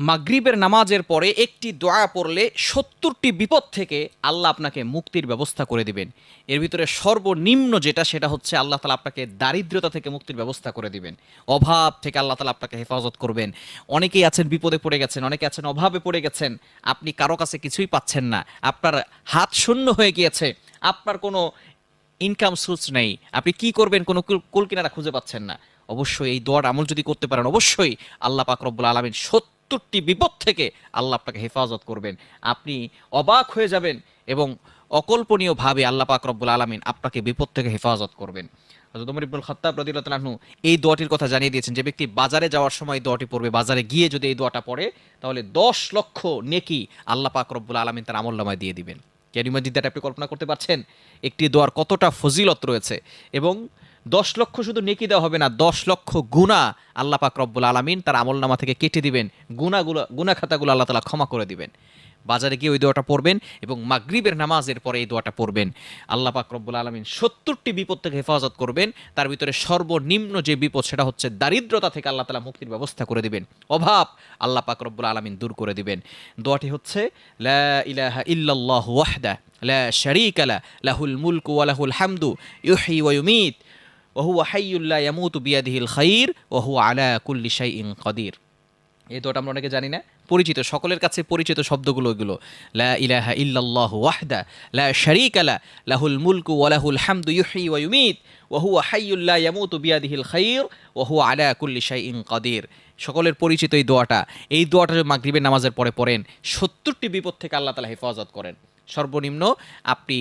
মাগরিবের নামাজের পরে একটি দোয়া পড়লে সত্তরটি বিপদ থেকে আল্লাহ আপনাকে মুক্তির ব্যবস্থা করে দিবেন। এর ভিতরে সর্বনিম্ন যেটা, সেটা হচ্ছে আল্লাহ তালা আপনাকে দারিদ্রতা থেকে মুক্তির ব্যবস্থা করে দিবেন। অভাব থেকে আল্লাহ তালা আপনাকে হেফাজত করবেন। অনেকেই আছেন, বিপদে পড়ে গেছেন, অনেকে আছেন, অভাবে পড়ে গেছেন। আপনি কারও কাছে কিছুই পাচ্ছেন না। আপনার হাত শূন্য হয়ে গিয়েছে। আপনার কোনো ইনকাম সোর্স নেই। আপনি কি করবেন কোনো কুল- কিনারা খুঁজে পাচ্ছেন না। অবশ্যই এই দোয়ার আমল যদি করতে পারেন, অবশ্যই আল্লাহ পাক রব্বুল আলমিন সত্তরটি বিপদ থেকে আল্লাহ আপনাকে হেফাজত করবেন। আপনি অবাক হয়ে যাবেন এবং অকল্পনীয়ভাবে আল্লাহ পাক রব্বুল আলমিন আপনাকে বিপদ থেকে হেফাজত করবেন। হযরত ওমর ইবনুল খাত্তাব এই দোয়াটির কথা জানিয়ে দিয়েছেন যে, ব্যক্তি বাজারে যাওয়ার সময় দোয়াটি পড়বে, বাজারে গিয়ে যদি এই দোয়াটা পড়ে, তাহলে দশ লক্ষ নেকি আল্লাহ পাক রব্বুল আলমিন তার আমল দিয়ে দিবেন। ক্যারিমাজিদাটা আপনি কল্পনা করতে পারছেন? একটি দোয়ার কতটা ফজিলত রয়েছে এবং দশ লক্ষ শুধু নেকি দেওয়া হবে না, দশ লক্ষ গুণা আল্লাহ পাক রব্বুল আলমিন তার আমল নামা থেকে কেটে দিবেন, গুণাগুলো গুণা খাতাগুলো আল্লাহ তালা ক্ষমা করে দিবেন। বাজারে গিয়ে ওই দোয়াটা পড়বেন এবং মাগরিবের নামাজের পরে এই দোয়াটা পড়বেন। আল্লাহ পাক রব্বুল আলমিন সত্তরটি বিপদ থেকে হেফাজত করবেন, তার ভিতরে সর্বনিম্ন যে বিপদ সেটা হচ্ছে দারিদ্রতা থেকে আল্লাহ তালা মুক্তির ব্যবস্থা করে দিবেন। অভাব আল্লাহ পাক রব্বুল আলমিন দূর করে দিবেন। দোয়াটি হচ্ছে, লা ইলাহা ইল্লাল্লাহ ওয়াহদা, লা শারীকা লা, লাহুল মুলকু ওয়া লাহুল হামদু ইউহয়ি ওয়া ওয়া হাইয়্যুল লা ইয়ামুতু বিয়াদিহিল খাইর ওয়া হুয়া আলা কুল্লি শাইইন কাদির এই দোয়াটা আমরা অনেকে জানি না, পরিচিত, সকলের কাছে পরিচিত শব্দগুলো এগুলো। লা ইলাহা ইল্লাল্লাহ ওয়াহদা, লা শারীকা লা, লাহুল মুলকু ওয়া লাহুল হামদু ইউহয়ি ওয়া ইউমীত, ওয়া হুয়া হাইয়্যুল লা ইয়ামুতু বিয়াদিহিল খাইর ওয়া হুয়া আলা কুল্লি শাইইন কাদির। সকলের পরিচিত এই দোয়াটা এই দোয়াটা মাগরিবের নামাজের পরে পড়েন, সত্তরটি বিপদ থেকে আল্লাহ তালা হেফাজত করেন। সর্বনিম্ন আপনি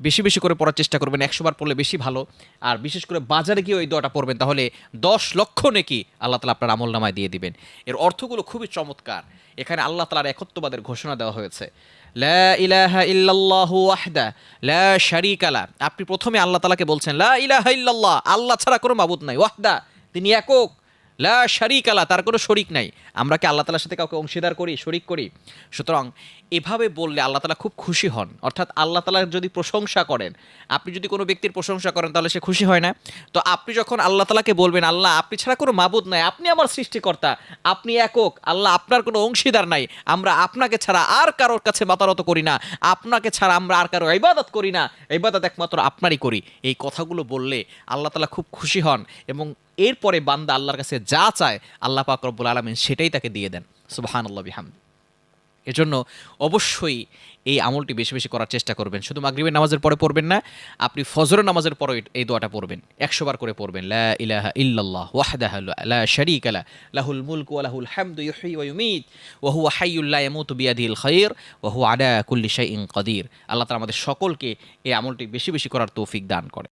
বেশি বেশি করে পড়ার চেষ্টা করবেন, একশো বার পড়লে বেশি ভালো। আর বিশেষ করে বাজারে গিয়ে ওই দোয়াটা পড়বেন, তাহলে দশ লক্ষ নাকি আল্লাহ তালা আপনার আমল নামায় দিয়ে দিবেন। এর অর্থগুলো খুবই চমৎকার। এখানে আল্লাহ তালার একত্ববাদের ঘোষণা দেওয়া হয়েছে। আপনি প্রথমে আল্লাহ তালাকে বলছেন, লা ইলাহা ইল্লাল্লাহ, আল্লাহ ছাড়া কোনো মাবুদ নাই, ওয়াহদা, তিনি একক। লা শারিক আলা তার কোনো শরিক নাই। আমরা কি আল্লাহ তালার সাথে কাউকে অংশীদার করি, শরিক করি? সুতরাং এভাবে বললে আল্লাহ তালা খুব খুশি হন। অর্থাৎ আল্লাহ তালার যদি প্রশংসা করেন, আপনি যদি কোনো ব্যক্তির প্রশংসা করেন, তাহলে সে খুশি হয় না। তো আপনি যখন আল্লাহ তালাকে বলবেন, আল্লাহ, আপনি ছাড়া কোনো মাবুদ নাই, আপনি আমার সৃষ্টিকর্তা, আপনি একক, আল্লাহ আপনার কোনো অংশীদার নাই, আমরা আপনাকে ছাড়া আর কারোর কাছে মাতারত করি না, আপনাকে ছাড়া আমরা আর কারও ইবাদত করি না। ইবাদত একমাত্র আপনারই করি। এই কথাগুলো বললে আল্লাহ তালা খুব খুশি হন এবং এরপরে বান্দা আল্লাহর কাছে যা চায় আল্লাহ পাক রব্বুল আলমিন সেটাই তাকে দিয়ে দেন। সুবাহান আল্লাহ বিহাম এজন্য অবশ্যই এই আমলটি বেশি বেশি করার চেষ্টা করবেন। শুধু মাগরিবের নামাজের পরে পড়বেন না, আপনি ফজরের নামাজের পরে এই দোয়াটা পড়বেন। একশো বার করে পড়বেন, লা ইল্লাল্লাহ লা ওয়া কুল্লি আল্লাহ আমাদের সকলকে এই আমলটি বেশি বেশি করার তৌফিক দান করে